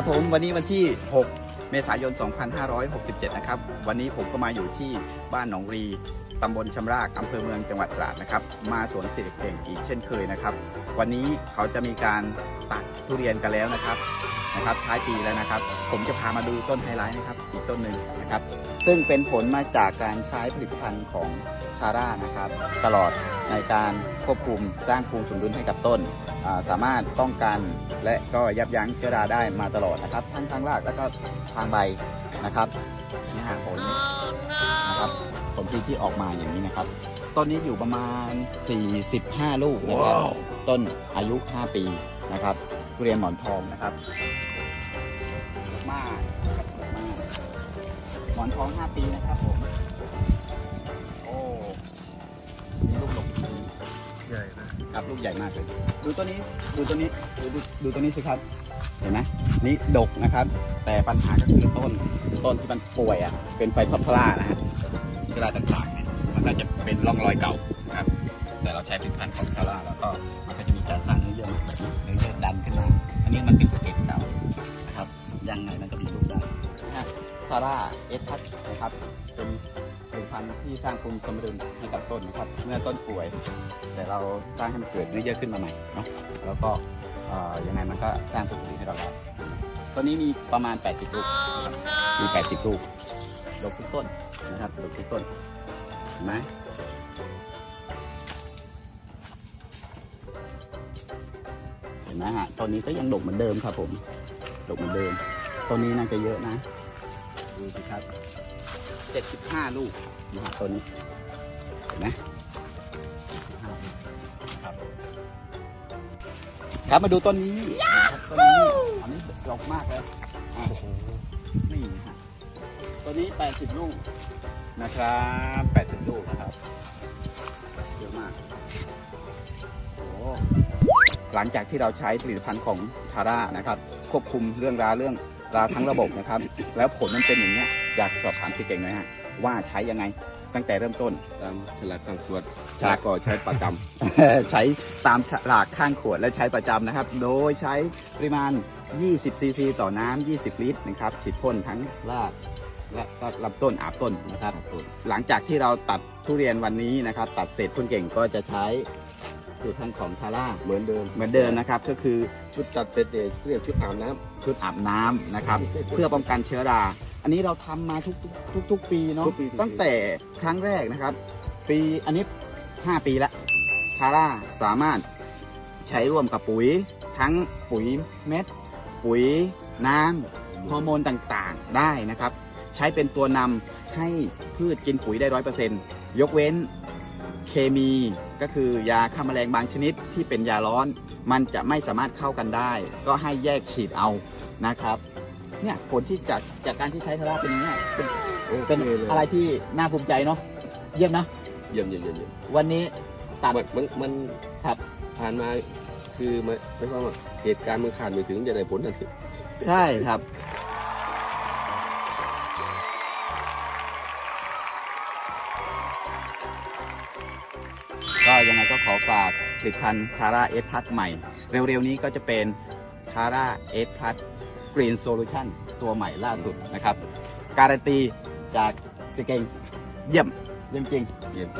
ครับผมวันนี้วันที่ 6 เมษายน 2567 นะครับ วันนี้ผมก็มาอยู่ที่บ้านหนองรี ตำบลชำรากอำเภอเมืองจังหวัดตราดนะครับ มาสวนสิริเก่งอีกเช่นเคยนะครับ วันนี้เขาจะมีการตัดทุเรียนกันแล้วนะครับนะครับท้ายปีแล้วนะครับ ผมจะพามาดูต้นไฮไลท์นะครับ อีกต้นหนึ่งนะครับ ซึ่งเป็นผลมาจากการใช้ผลิตภัณฑ์ของชาร่านะครับ ตลอดในการควบคุมสร้างภูมิสมดุลให้กับต้นาสามารถป้องกันและก็ยับยั้งเชื้อราได้มาตลอดนะครับ ทั้งทางรากแล้วก็ทางใบนะครับนี่หาผลนะครับ ผลที่ที่ออกมาอย่างนี้นะครับ ต้นนี้อยู่ประมาณ 45 ลูกนะครับต้นอายุ 5 ปีนะครับทุเรียนหมอนทองนะครับ มากนะครับมากหมอนทอง 5 ปีนะครับผมโอ้มีลูกหลงใหญ่นะครับลูกใหญ่มากเลยดูตัวนี้ดูตัวนี้ดูดูดูตัวนี้สิครับเห็นไหมนี่ดกนะครับ แต่ปัญหาก็คือต้นต้นที่มันป่วยอะเป็นไฟท็อปพลานะฮะ เวลาต่างๆเนี่ยมันก็จะเป็นร่องรอยเก่าครับ แต่เราใช้ผลิตภัณฑ์ของคาร่าแล้วก็มันก็จะมีการสร้างเนื้อเยื่อใหม่แบบนี้เนื้อเยื่อดันขึ้นมา อันนี้มันเป็นสเก็ตเก่านะครับยังไงมันก็มีลูกได้นะฮะคาร่าเอสพัทนะครับเป็นผลิตภัณฑ์ที่สร้างภูมิสมดุลให้กับต้นนะครับเมื่อต้นป่วย แต่เราสร้างให้มันเกิดเนื้อเยื่อขึ้นมาใหม่เนาะแล้วก็ยังไงมันก็สร้างผลผลิตให้เราได้ตัวนี้มีประมาณ 80 ลูกมี 80 ลูกดกทุกต้น นะครับดกทุกต้นเห็นไหมเห็นไหมฮะต้นนี้ก็ยังดกเหมือนเดิมครับผมดกเหมือนเดิมต้นนี้น่าจะเยอะนะดูสิครับ75ลูกนะฮะต้นนี้เห็นไหมครับครับมาดูต้นนี้ต้นนี้อันนี้ดกมากเลยอะนี่ฮะ ต้นนี้ 80 ลูกนะครับ80 ลูกนะครับ เยอะมากโอ้หลังจากที่เราใช้ผลิตภัณฑ์ของทาร่านะครับ ควบคุมเรื่องราเรื่องราทั้งระบบนะครับ แล้วผลมันเป็นอย่างเนี้ยอยากสอบถามสิเก่งหน่อยฮะว่าใช้ยังไงตั้งแต่เริ่มต้น ตามฉลากทางตรวจฉลากก็ใช้ประจใช้ตามฉลากข้างขวดและใช้ประจำนะครับ โดยใช้ปริมาณ 20 ซีซีต่อน้ำ 20 ลิตรนะครับฉีดพ่นทั้งราก และก็ลำต้นอาบต้นนะครับ หลังจากที่เราตัดทุเรียนวันนี้นะครับ ตัดเสร็จคุณเก่งก็จะใช้สูตรทางของทาร่าำเหมือนเดิมเหมือนเดิมนะครับ ก็คือชุดตัดเสร็จเด็กเรียกชุดอาบน้ชุดอาบน้ำนะครับำเพื่อป้องกันเชื้อรา อันนี้เราทำมาทุกทุกทุกๆปีเนาะทุกปีทุกปี ตั้งแต่ครั้งแรกนะครับ ปีอันนี้ 5 ปีแล้วทาร่าสามารถใช้ร่วมกับปุ๋ย ทั้งปุ๋ยเม็ด ปุ๋ยน้ำฮอร์โมนต่างๆได้นะครับ ใช้เป็นตัวนำให้พืชกินปุ๋ยได้ร้อยเปอร์เซ็นต์ยกเว้นเคมีก็คือยาฆ่าแมลงบางชนิดที่เป็นยาร้อน มันจะไม่สามารถเข้ากันได้ ก็ให้แยกฉีดเอานะครับเนี่ยผลที่จากจากการที่ใช้ทาร่าเป็นอย่างเนี้ยเป็นโอเคเป็นเลยอะไรที่น่าภูมิใจเนาะเยี่ยมนะเยี่ยมเยี่ยมเยี่ยมเยี่ยมวันนี้ตัดมันมันมันครับผ่านมาคือไม่ไม่ว่าว่าเหตุการณ์มันขาดไม่ถึงจะได้ผลทันทีใช่ครับ ก็ยังไงก็ขอฝากผลิตภัณฑ์ทาร่าเอสพัทใหม่ เร็วๆนี้ก็จะเป็นทาร่าเอสพัทกรีนโซลูชันตัวใหม่ล่าสุดนะครับ การันตีจากสเกงเยี่ยม เยี่ยมจริงเยี่ยม